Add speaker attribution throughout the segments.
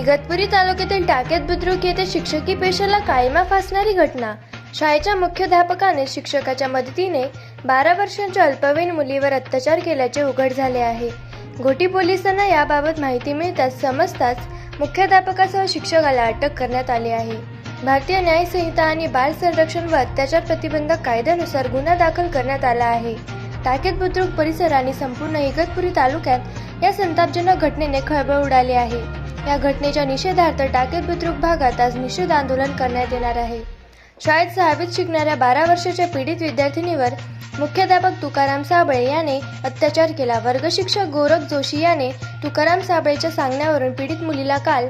Speaker 1: इगतपुरी तालुक्यातील टाकेत बुद्रुक येथे शिक्षकी पेशाला कायमा फासणारी घटना. शाळेच्या मुख्याध्यापकाने शिक्षकाच्या मदतीने बारा वर्षांच्या अल्पवयीन मुलीवर अत्याचार केल्याचे उघड झाले आहे. घोटी पोलिसांना याबाबत माहिती मिळताच समजताच मुख्याध्यापकासह शिक्षकाला अटक करण्यात आली आहे. भारतीय न्याय संहिता आणि बाल संरक्षण व अत्याचार प्रतिबंधक कायद्यानुसार गुन्हा दाखल करण्यात आला आहे. टाकेत बुद्रुक परिसर आणि संपूर्ण इगतपुरी तालुक्यात या संतापजनक घटनेने खळबळ उडाली आहे. या घटनेच्या निषेधार्थ टाकेत बुद्रुक भागात आज निषेध आंदोलन करण्यात येणार आहे. शाळेत सहावीत शिकणाऱ्या बारा वर्षाच्या पीडित विद्यार्थिनीवर मुख्याध्यापक तुकाराम साबळे याने अत्याचार केला. वर्ग शिक्षक गोरख जोशी याने तुकाराम साबळेच्या सांगण्यावरून पीडित मुलीला काल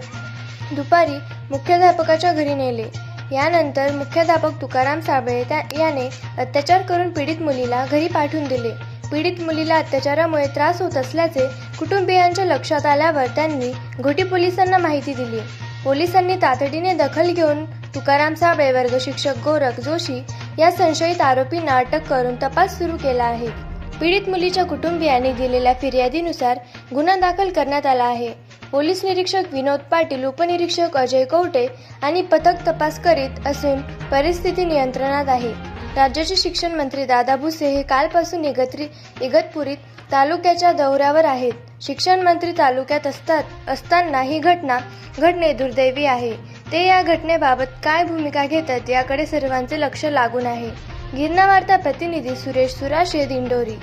Speaker 1: दुपारी मुख्याध्यापकाच्या घरी नेले. यानंतर मुख्याध्यापक तुकाराम साबळे त्या याने अत्याचार करून पीडित मुलीला घरी पाठवून दिले. पीडित मुलीला अत्याचारामुळे त्रास होत असल्याचे कुटुंबियांच्या लक्षात आल्यावर त्यांनी घोटी पोलिसांना माहिती दिली. पोलिसांनी तातडीने दखल घेऊन तुकाराम साबळे वर्ग शिक्षक गोरख जोशी या संशयित आरोपींना अटक करून तपास सुरू केला आहे. पीडित मुलीच्या कुटुंबियांनी दिलेल्या फिर्यादीनुसार गुन्हा दाखल करण्यात आला आहे. पोलीस निरीक्षक विनोद पाटील उपनिरीक्षक अजय कवटे आणि पथक तपास करीत असून परिस्थिती नियंत्रणात आहे. राज्याचे शिक्षण मंत्री दादा भुसे हे कालपासून इगतरी इगतपुरीत तालुक्याच्या दौऱ्यावर आहेत. शिक्षण मंत्री तालुक्यात असतात असताना ही घटना घडणे दुर्दैवी आहे. ते या घटनेबाबत काय भूमिका घेतात याकडे सर्वांचे लक्ष लागून आहे. गिरणा वार्ता प्रतिनिधी सुरेश सुराशे दिंडोरी.